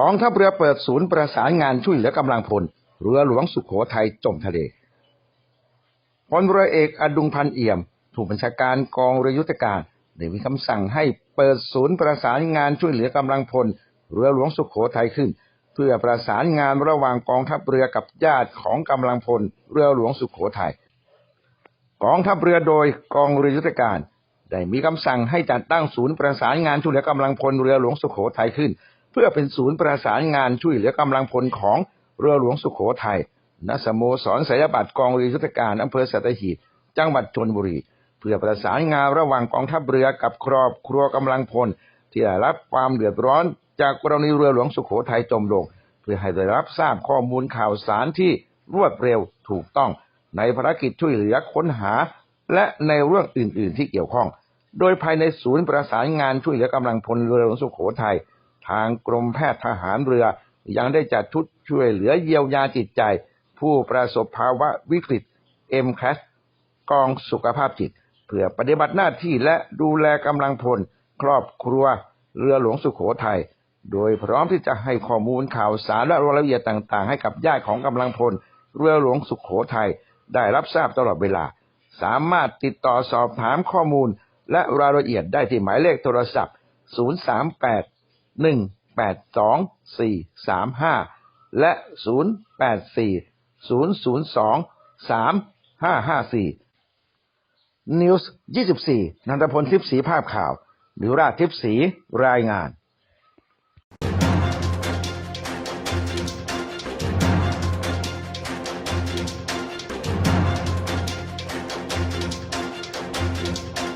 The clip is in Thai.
กองทัพเรือเปิดศูนย์ประสานงานช่วยเหลือกำลังพล เรือหลวงสุขโขทัยจมทะเลพลเรือเอกอดุงพันเอี่ยม ถูกบัญชาการกองเรือยุทธการได้มีคำสั่งให้เปิดศูนย์ประสานงานช่วยเหลือกำลังพล เรือหลวงสุขโขทัยขึ้น เพื่อประสานงานระหว่างกองทัพเรือกับญาติของกำลังพล เรือหลวงสุขโขทัยกองทัพเรือโดยกองเรือยุทธการได้มีคำสั่งให้จัดตั้งศูนย์ประสานงานช่วยเหลือกำลังพลเรือหลวงสุโขทัยขึ้น เพื่อเป็นศูนย์ประสานงานช่วยเหลือกำลังพลของเรือหลวงสุโขทัยณสโมสรสายบัตรกองเรือยุทธการอำเภอสัตหีบจังหวัดชนบุรี เพื่อประสานงานระหว่างกองทัพเรือกับครอบครัวกำลังพล ที่ได้รับความเดือดร้อน จากกรณีเรือหลวงสุโขทัยจมลง เพื่อให้ได้รับทราบข้อมูลข่าวสารที่รวดเร็วถูกต้องในภารกิจช่วยเหลือค้นหา และในเรื่องอื่น ๆ ที่เกี่ยวข้อง โดยภายในศูนย์ประสานงานช่วยเหลือกำลังพลเรือหลวงสุโขทัย ทางกรมแพทย์ทหารเรือ ยังได้จัดชุดช่วยเหลือเยียวยาจิตใจ ผู้ประสบภาวะวิกฤต m c a s กองสุขภาพจิต เพื่อปฏิบัติหน้าที่และดูแลกำลังพล ครอบครัวเรือหลวงสุโขทัยโดยพร้อมที่จะให้ข้อมูลข่าวสารและรายละเอียดต่างๆ ให้กับญาติของกำลังพล เรือหลวงสุขโขทัยได้รับทราบตลอดเวลา สามารถติดต่อสอบถามข้อมูล และรายละเอียดได้ที่หมายเลขโทรศัพท์ 038 หนึ่งแปดสองสี่สามห้าและศูนย์แปดสี่ศูนย์ศูนย์สองสามห้าห้าสี่นิวส์ยี่สิบสี่นันทพลทิพสีภาพข่าวหรือราชทิพสีรายงาน